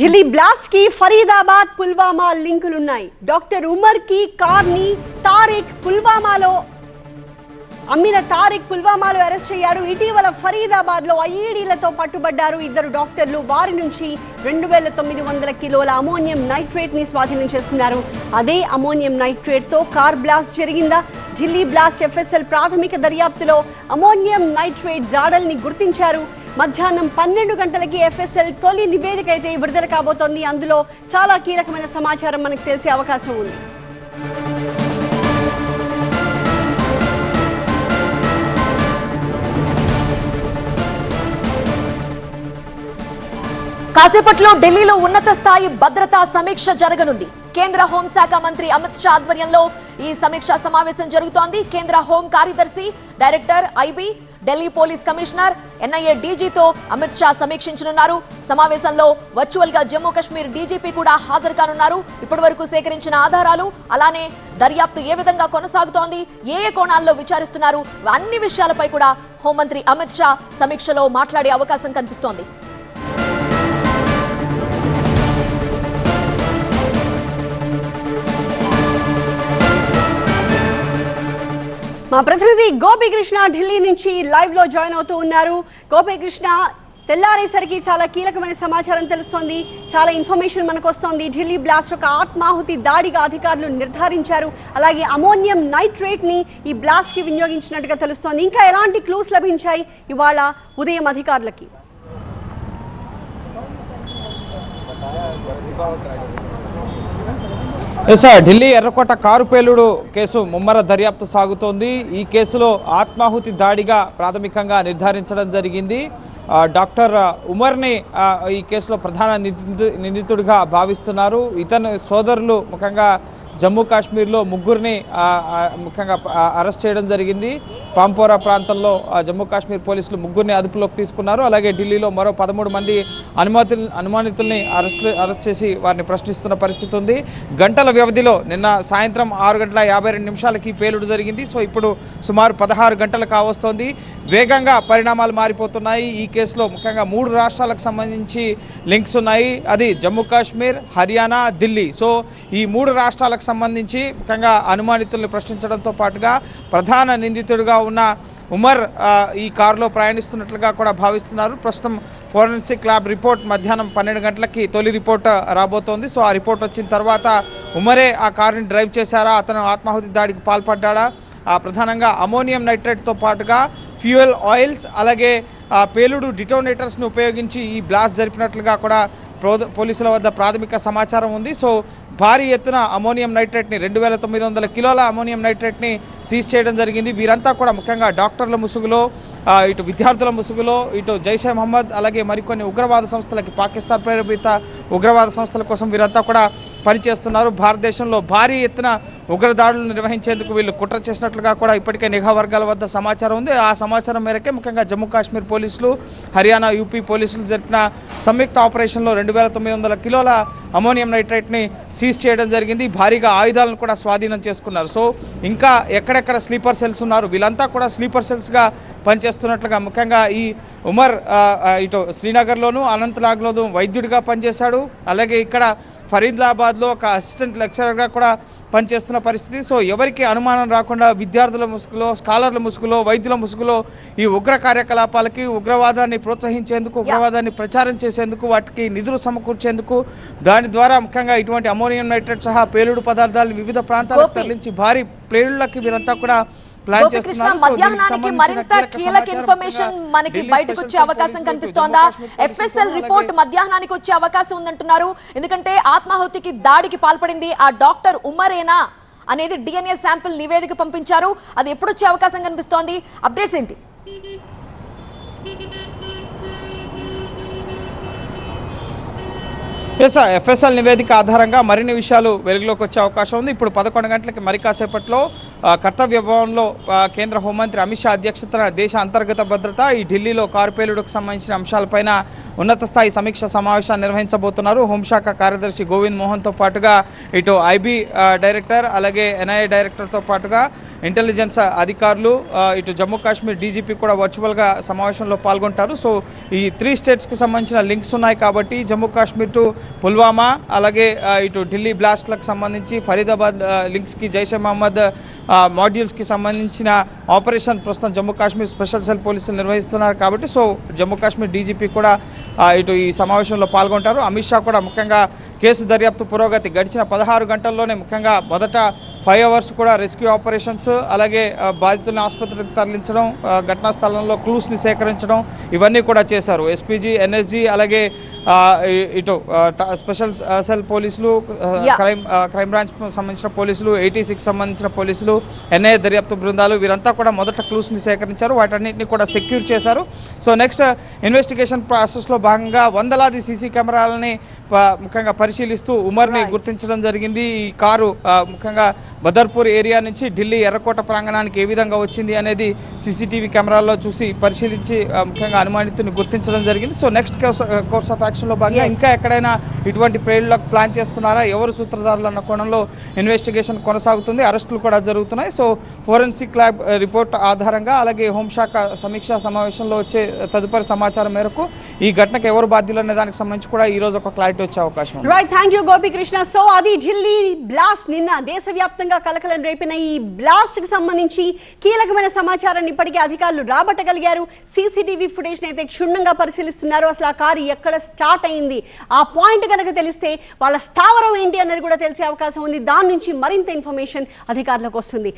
ఢిల్లీ బ్లాస్ట్కి ఫరీదాబాద్ పుల్వామా లింకులున్నాయి. డాక్టర్ ఉమర్కి కార్ని తారిక్ పుల్వామాలో అమ్మిన తారిక్ పుల్వామాలో అరెస్ట్ అయ్యారు ఇటీవల ఫరీదాబాద్లో ఐఈడీలతో పట్టుబడ్డారు ఇద్దరు డాక్టర్లు. వారి నుంచి రెండు వేల తొమ్మిది వందల కిలోల అమోనియం నైట్రేట్ని స్వాధీనం చేసుకున్నారు. అదే అమోనియం నైట్రేట్తో కార్ బ్లాస్ట్ జరిగిందా? ఢిల్లీ బ్లాస్ట్ ఎఫ్ఎస్ఎల్ ప్రాథమిక దర్యాప్తులో అమోనియం నైట్రేట్ జాడల్ని గుర్తించారు. మధ్యాహ్నం పన్నెండు గంటలకి ఎఫ్ఎస్ఎల్ తొలి నివేదిక అయితే విడుదల కాబోతోంది. అందులో చాలా కీలకమైన సమాచారం మనకు తెలిసే అవకాశం ఉంది. కాసేపట్లో ఢిల్లీలో ఉన్నత స్థాయి భద్రతా సమీక్ష జరగనుంది. కేంద్ర హోంశాఖ మంత్రి అమిత్ షా ఆధ్వర్యంలో ఈ సమీక్షా సమావేశం జరుగుతోంది. కేంద్ర హోం కార్యదర్శి director IB Delhi police commissioner NIA డీజీతో Amit Shah సమీక్షించనున్నారు. సమావేశంలో వర్చువల్గా జమ్మూ కాశ్మీర్ డీజీపీ కూడా హాజరు కానున్నారు. ఇప్పటి వరకు సేకరించిన ఆధారాలు అలానే దర్యాప్తు ఏ విధంగా కొనసాగుతోంది ఏ ఏ కోణాల్లో విచారిస్తున్నారు అన్ని విషయాలపై కూడా హోంమంత్రి అమిత్ షా సమీక్షలో మాట్లాడే అవకాశం కనిపిస్తోంది. మా ప్రతినిధి గోపికృష్ణ ఢిల్లీ నుంచి లైవ్లో జాయిన్ అవుతూ ఉన్నారు. గోపికృష్ణ తెల్లారేసరికి చాలా కీలకమైన సమాచారం తెలుస్తోంది. చాలా ఇన్ఫర్మేషన్ మనకు వస్తోంది ఢిల్లీ బ్లాస్ట్ ఒక ఆత్మాహుతి దాడిగా అధికారులు నిర్ధారించారు. అలాగే అమోనియం నైట్రేట్ని ఈ బ్లాస్ట్కి వినియోగించినట్టుగా తెలుస్తోంది. ఇంకా ఎలాంటి క్లూస్ లభించాయి? ఇవాళ ఉదయం అధికారులకి. సార్ ఢిల్లీ ఎర్రకోట కారు పేలుడు కేసు ముమ్మర దర్యాప్తు సాగుతోంది. ఈ కేసులో ఆత్మాహుతి దాడిగా ప్రాథమికంగా నిర్ధారించడం జరిగింది. డాక్టర్ ఉమర్ని ఈ కేసులో ప్రధాన నిందితు నిందితుడిగా భావిస్తున్నారు. ఇతను సోదరులు ముఖ్యంగా జమ్మూ కాశ్మీర్లో ముగ్గురిని ముఖ్యంగా అరెస్ట్ చేయడం జరిగింది. పాంపోరా ప్రాంతంలో ఆ, జమ్మూ కాశ్మీర్ పోలీసులు ముగ్గురిని అదుపులోకి తీసుకున్నారు. అలాగే ఢిల్లీలో మరో పదమూడు మంది అనుమతి అనుమానితుల్ని అరెస్ట్ అరెస్ట్ చేసి వారిని ప్రశ్నిస్తున్న పరిస్థితి ఉంది. గంటల వ్యవధిలో నిన్న సాయంత్రం ఆరు గంటల యాభై రెండు నిమిషాలకి పేలుడు జరిగింది. సో ఇప్పుడు సుమారు పదహారు గంటలు కావస్తోంది. వేగంగా పరిణామాలు మారిపోతున్నాయి. ఈ కేసులో ముఖ్యంగా మూడు రాష్ట్రాలకు సంబంధించి లింక్స్ ఉన్నాయి. అది జమ్మూ కాశ్మీర్ హర్యానా ఢిల్లీ. సో ఈ మూడు రాష్ట్రాలకు సంబంధించి ముఖ్యంగా అనుమానితుల్ని ప్రశ్నించడంతో పాటుగా ప్రధాన నిందితుడిగా ఉన్న ఉమర్ ఈ కారులో ప్రయాణిస్తున్నట్లుగా కూడా భావిస్తున్నారు. ప్రస్తుతం ఫోరెన్సిక్ ల్యాబ్ రిపోర్ట్ మధ్యాహ్నం పన్నెండు గంటలకి తొలి రిపోర్ట్ రాబోతోంది. సో ఆ రిపోర్ట్ వచ్చిన తర్వాత ఉమరే ఆ కారుని డ్రైవ్ చేశారా? అతను ఆత్మాహుతి దాడికి పాల్పడ్డా ఆ, ప్రధానంగా అమోనియం నైట్రేట్తో పాటుగా ఫ్యూయల్ ఆయిల్స్ అలాగే పేలుడు డిటోనేటర్స్ను ఉపయోగించి ఈ బ్లాస్ట్ జరిపినట్లుగా కూడా పోలీసుల వద్ద ప్రాథమిక సమాచారం ఉంది. సో భారీ ఎత్తున అమోనియం నైట్రేట్ని రెండు వేల తొమ్మిది వందల కిలోల అమోనియం నైట్రేట్ని సీజ్ చేయడం జరిగింది. వీరంతా కూడా ముఖ్యంగా డాక్టర్ల ముసుగులో ఇటు విద్యార్థుల ముసుగులో ఇటు జైషే మహమ్మద్ అలాగే మరికొన్ని ఉగ్రవాద సంస్థలకి పాకిస్తాన్ ప్రేరేపిత ఉగ్రవాద సంస్థల కోసం వీరంతా కూడా పనిచేస్తున్నారు. భారతదేశంలో భారీ ఎత్తున ఉగ్రదాడులు నిర్వహించేందుకు వీళ్ళు కుట్ర చేసినట్లుగా కూడా ఇప్పటికే నిఘా వర్గాల వద్ద సమాచారం ఉంది. ఆ సమాచారం మేరకే ముఖ్యంగా జమ్మూ కాశ్మీర్ పోలీసులు హర్యానా యూపీ పోలీసులు జరిపిన సంయుక్త ఆపరేషన్లో రెండు వేల తొమ్మిది వందల కిలోల అమోనియం నైట్రేట్ని సీజ్ చేయడం జరిగింది. భారీగా ఆయుధాలను కూడా స్వాధీనం చేసుకున్నారు. సో ఇంకా ఎక్కడెక్కడ స్లీపర్ సెల్స్ ఉన్నారు? వీళ్ళంతా కూడా స్లీపర్ సెల్స్గా పనిచేస్తున్నట్లుగా ముఖ్యంగా ఈ ఉమర్ ఇటు శ్రీనగర్లోను అనంతనాగ్లోను వైద్యుడిగా పనిచేశాడు. అలాగే ఇక్కడ ఫరీదాబాద్లో ఒక అసిస్టెంట్ లెక్చరర్గా కూడా పనిచేస్తున్న పరిస్థితి సో ఎవరికి అనుమానం రాకుండా విద్యార్థుల ముసుగులో స్కాలర్ల ముసుగులో వైద్యుల ముసుగులో ఈ ఉగ్ర కార్యకలాపాలకి ఉగ్రవాదాన్ని ప్రోత్సహించేందుకు ఉగ్రవాదాన్ని ప్రచారం చేసేందుకు వాటికి నిధులు సమకూర్చేందుకు దాని ద్వారా ముఖ్యంగా ఇటువంటి అమోనియం నైట్రేట్ సహా పేలుడు పదార్థాలను వివిధ ప్రాంతాలకు. తరలించి భారీ పేలుళ్ళకి వీరంతా కూడా గోపికృష్ణ మధ్యాహ్నానికి మరింత కీలక ఇన్ఫర్మేషన్ మనకి బయటకు వచ్చే అవకాశం కనిపిస్తోందా? ఎఫ్ఎస్ఎల్ రిపోర్ట్ మధ్యాహ్నానికి వచ్చే అవకాశం ఉందంటున్నారు. ఎందుకంటే ఆత్మాహుతికి దాడికి పాల్పడింది ఆ డాక్టర్ ఉమరేనా అనేది డిఎన్ఏ శాంపిల్ నివేదిక పంపించారు. అది ఎప్పుడు వచ్చే అవకాశం కనిపిస్తోంది? అప్డేట్స్ ఏంటి? ఎస్ ఎఫ్ఎస్ఎల్ నివేదిక ఆధారంగా మరిన్ని విషయాలు వెలుగులోకి వచ్చే అవకాశం ఉంది. ఇప్పుడు పదకొండు గంటలకి మరి కాసేపట్లో కర్తవ్య భవన్లో కేంద్ర హోంమంత్రి అమిత్ షా అధ్యక్షతన దేశ అంతర్గత భద్రత ఈ ఢిల్లీలో కార్పేలుడుకు సంబంధించిన అంశాలపైన ఉన్నత స్థాయి సమీక్ష సమావేశాన్ని నిర్వహించబోతున్నారు. హోంశాఖ కార్యదర్శి గోవింద్ మోహన్తో పాటుగా ఇటు ఐబీ డైరెక్టర్ అలాగే ఎన్ఐఏ డైరెక్టర్తో పాటుగా ఇంటెలిజెన్స్ అధికారులు ఇటు జమ్మూ కాశ్మీర్ డీజీపీ కూడా వర్చువల్గా సమావేశంలో పాల్గొంటారు. సో ఈ త్రీ స్టేట్స్కి సంబంధించిన లింక్స్ ఉన్నాయి కాబట్టి జమ్మూ కాశ్మీర్ టు పుల్వామా అలాగే ఇటు ఢిల్లీ బ్లాస్ట్లకు సంబంధించి ఫరీదాబాద్ లింక్స్కి జైషే మహమ్మద్ మాడ్యూల్స్కి సంబంధించిన ఆపరేషన్ ప్రస్తుతం జమ్మూ కాశ్మీర్ స్పెషల్ సెల్ పోలీసులు నిర్వహిస్తున్నారు కాబట్టి సో జమ్మూ కాశ్మీర్ డీజీపీ కూడా ఇటు ఈ సమావేశంలో పాల్గొంటారు. అమిత్ షా కూడా ముఖ్యంగా కేసు దర్యాప్తు పురోగతి గడిచిన పదహారు గంటల్లోనే ముఖ్యంగా మొదట ఫైవ్ అవర్స్ కూడా రెస్క్యూ ఆపరేషన్స్ అలాగే బాధితుల్ని ఆసుపత్రికి తరలించడం ఘటనా స్థలంలో క్లూస్ని సేకరించడం ఇవన్నీ కూడా చేశారు ఎస్పీజీ ఎన్ఎస్జీ అలాగే ఇటు స్పెషల్ సెల్ పోలీసులు. క్రైమ్ క్రైమ్ బ్రాంచ్ సంబంధించిన పోలీసులు ఎయిటీ సిక్స్ సంబంధించిన పోలీసులు ఎన్ఐఏ దర్యాప్తు బృందాలు వీరంతా కూడా మొదట క్లూస్ని సేకరించారు వాటన్నిటిని కూడా సెక్యూర్ చేశారు సో నెక్స్ట్ ఇన్వెస్టిగేషన్ ప్రాసెస్లో భాగంగా వందలాది సీసీ కెమెరాలని ముఖ్యంగా పరిశీలిస్తూ ఉమర్ని. గుర్తించడం జరిగింది ఈ కారు ముఖ్యంగా బదర్పూర్ ఏరియా నుంచి ఢిల్లీ ఎర్రకోట ప్రాంగణానికి ఏ విధంగా వచ్చింది అనేది సీసీటీవీ కెమెరాల్లో చూసి పరిశీలించి ముఖ్యంగా అనుమానితుని గుర్తించడం జరిగింది. సో నెక్స్ట్ కోర్స్ ఆఫ్ యాక్షన్లో భాగంగా. ఇంకా ఎక్కడైనా ఇటువంటి ప్రేళ్ళకు ప్లాన్ చేస్తున్నారా? ఎవరు సూత్రధారులు అన్న కోణంలో ఇన్వెస్టిగేషన్ కొనసాగుతుంది అరెస్టులు కూడా జరుగుతున్నాయి. సో ఫోరెన్సిక్ ల్యాబ్ రిపోర్ట్ ఆధారంగా అలాగే హోంశాఖ సమీక్షా సమావేశంలో వచ్చే తదుపరి సమాచారం మేరకు ఈ ఘటనకు ఎవరు బాధ్యులు అనే దానికి సంబంధించి కూడా ఈ రోజు ఒక క్లారిటీ వచ్చే అవకాశం ఉంది. Right thank you Gopikrishna so అది ఢిల్లీ బ్లాస్ట్ నిన్న దేశవ్యాప్తంగా కలకలం రేపిన ఈ బ్లాస్ట్కి సంబంధించి కీలకమైన సమాచారాన్ని ఇప్పటికే అధికారులు రాబట్టగలిగారు. సీసీటీవీ ఫుటేజ్ అయితే క్షుణ్ణంగా పరిశీలిస్తున్నారు. అసలు ఆ కారు ఎక్కడ స్టార్ట్ అయింది? ఆ పాయింట్ కనుక తెలిస్తే వాళ్ళ స్థావరం ఏంటి అన్నది కూడా తెలిసే అవకాశం ఉంది. దాని నుంచి మరింత ఇన్ఫర్మేషన్ అధికారులకు వస్తుంది.